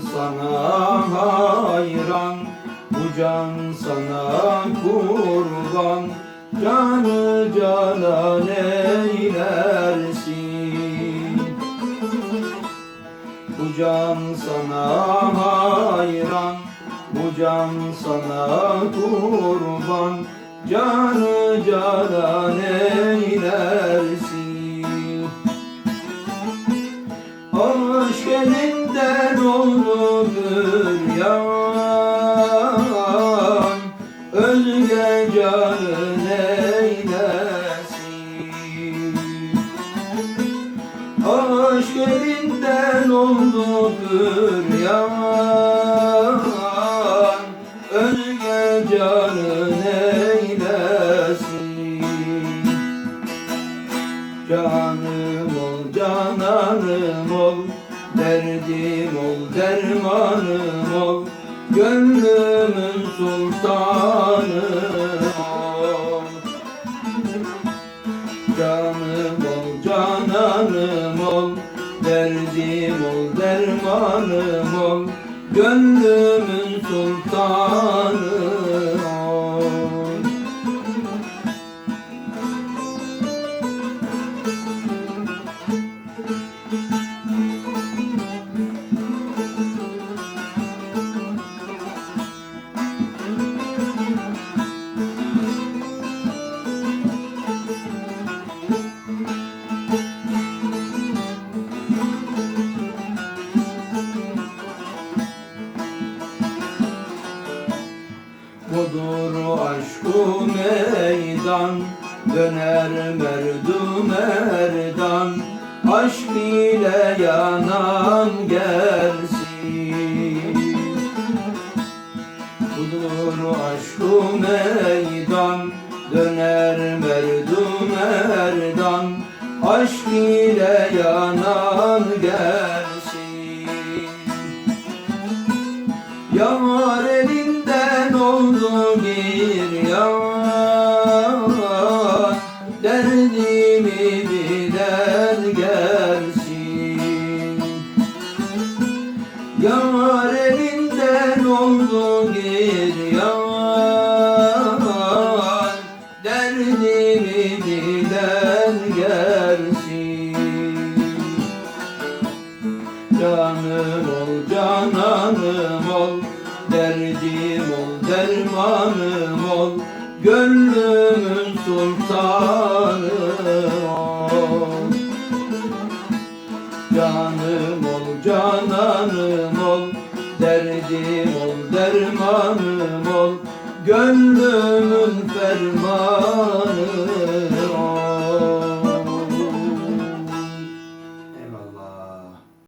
sana hayran Bu can sana kurban. Canı canan eylersin Bu can sana hayran Bu can sana kurban. Canı canan eylersin elinden oldu büryan Özge canın Aşk elinden oldu büryan Özge canın Canım ol cananım ol Derdim ol dermanım ol Gönlümün sultanı ol. Canım ol cananım ol Derdim ol dermanım ol Gönlümün sultanı Aşkı meydan Döner merdu merdan Aşk ile yanan gelsin. Budur aşkı meydan Döner merdu merdan Aşk ile yanan gelsin. Yar elinden oldu oldu bir yan Derdimi bilen gelsin. Canım ol cananım ol. Derdim ol dermanım ol. Gönlümün sultanı ol. Canım ol cananım Derdim ol dermanım ol. Fermanı